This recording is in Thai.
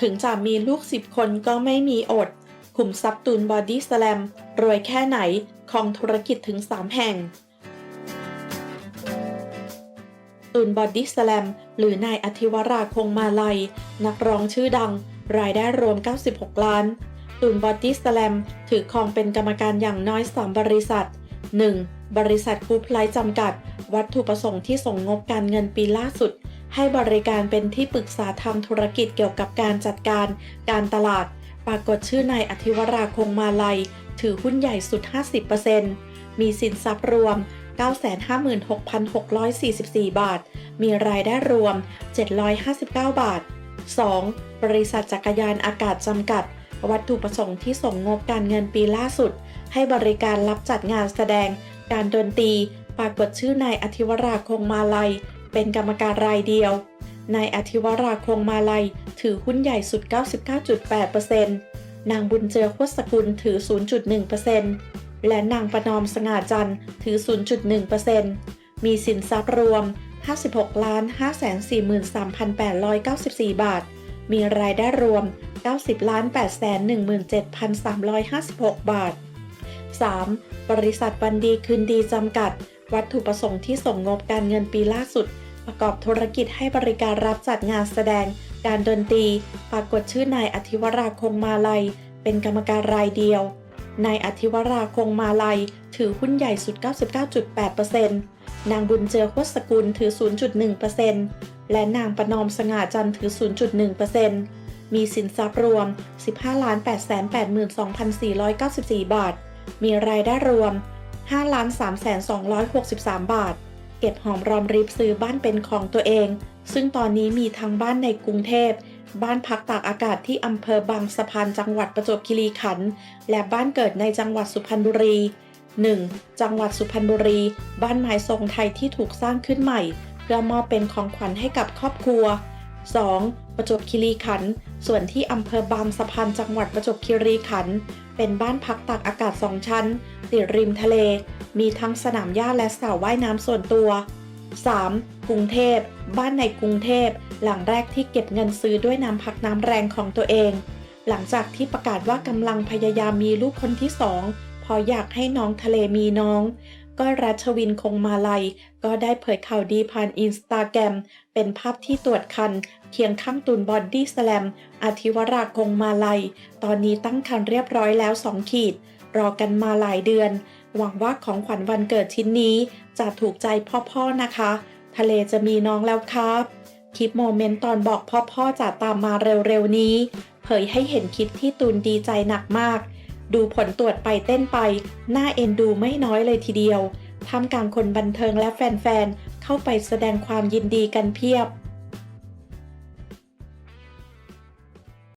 ถึงจะมีลูกสิบคนก็ไม่มีอด ขุมทรัพย์ตูนบอดี้สแลม รวยแค่ไหนของธุรกิจถึง 3 แห่ง ตูนบอดี้สแลม หรือนายอธิวราคงมาลัย นักร้องชื่อดัง รายได้รวม 96 ล้าน ตูนบอดี้สแลม ถือครองเป็นกรรมการอย่างน้อย 3 บริษัท 1. บริษัทคูปไลท์จำกัด วัตถุประสงค์ที่ส่งงบการเงินปีล่าสุด ให้บริการเป็นที่ปรึกษาทางธุรกิจเกี่ยวกับการจัดการ การตลาด ปรากฏชื่อนายอธิวราคงมาลัย ถือหุ้นใหญ่สุด 50%มีสินทรัพย์รวม 956,644 บาท มีรายได้รวม 759 บาท 2. บริษัทจักรยานอากาศจำกัด วัตถุประสงค์ที่ส่งงบการเงินปีล่าสุด ให้บริการรับจัดงานแสดง การดนตรีปรากฏชื่อนายอธิวราคงมาลัย เป็นกรรมการรายเดียวนายอธิวราคงมาลัย ถือหุ้นใหญ่สุด 99.8%นางบุญเจือโคสกุลถือ 0.1%และนางประนอมสง่าจันทร์ถือ 0.1%มีสินทรัพย์รวม 56ล้าน543,894 บาท มีรายได้รวม 90ล้าน817,356 บาท 3. บริษัทวันดีคืนดีจำกัด วัตถุประสงค์ที่ส่งงบการเงินปีล่าสุด ประกอบธุรกิจให้บริการรับจัดงานแสดง การดนตรี ปรากฏชื่อนายอธิวราคงมาลัย เป็นกรรมการรายเดียวนายอธิวราคงมาลัย ถือหุ้นใหญ่สุด 99.8%นางบุญเจือโคตสกุลถือ 0.1% และนางประนอมสง่าจันทร์ถือ 0.1%มีสินทรัพย์รวม 15 882,494 บาท มีรายได้รวม 5 3 2 6 3 บาท เก็บหอมรอมริบซื้อบ้านเป็นของตัวเอง ซึ่งตอนนี้มีทั้งบ้านในกรุงเทพ บ้านพักตากอากาศที่อำเภอบางสะพานจังหวัดประจวบคีรีขันธ์ และบ้านเกิดในจังหวัดสุพรรณบุรี 1. จังหวัดสุพรรณบุรี บ้านไม้ทรงไทยที่ถูกสร้างขึ้นใหม่ พื่อมอบเป็นของขวัญให้กับครอบครัว 2. ประจวบคีรีขันธ์ส่วนที่อำเภอบางสะพานจังหวัดประจวบคีรีขันธ์เป็นบ้านพักตากอากาศสองชั้น ติดริมทะเล มีทั้งสนามหญ้าและสระว่ายน้ำส่วนตัว 3. กรุงเทพ บ้านในกรุงเทพ หลังแรกที่เก็บเงินซื้อด้วยน้ำพักน้ำแรงของตัวเอง หลังจากที่ประกาศว่ากำลังพยายามมีลูกคนที่สองพออยากให้น้องทะเลมีน้อง ก็รัชวินคงมาลัย ก็ได้เผยข่าวดีผ่านอินสตาแกรมเป็นภาพที่ตรวจคัน เคียงข้างตูนบอดี้สแลมอธิวราคงมาลัย ตอนนี้ตั้งคันเรียบร้อยแล้ว2ขีด รอกันมาหลายเดือน หวังว่าของขวัญวันเกิดชิ้นนี้ จะถูกใจพ่อๆนะคะ ทะเลจะมีน้องแล้วครับ คลิปโมเมนต์ตอนบอกพ่อๆจะตามมาเร็วๆนี้ เผยให้เห็นคลิปที่ตูนดีใจหนักมาก ดูผลตรวจไปเต้นไป หน้าเอ็นดูไม่น้อยเลยทีเดียวท่ามกลางคนบันเทิงและแฟนๆ เข้าไปแสดงความยินดีกันเพียบ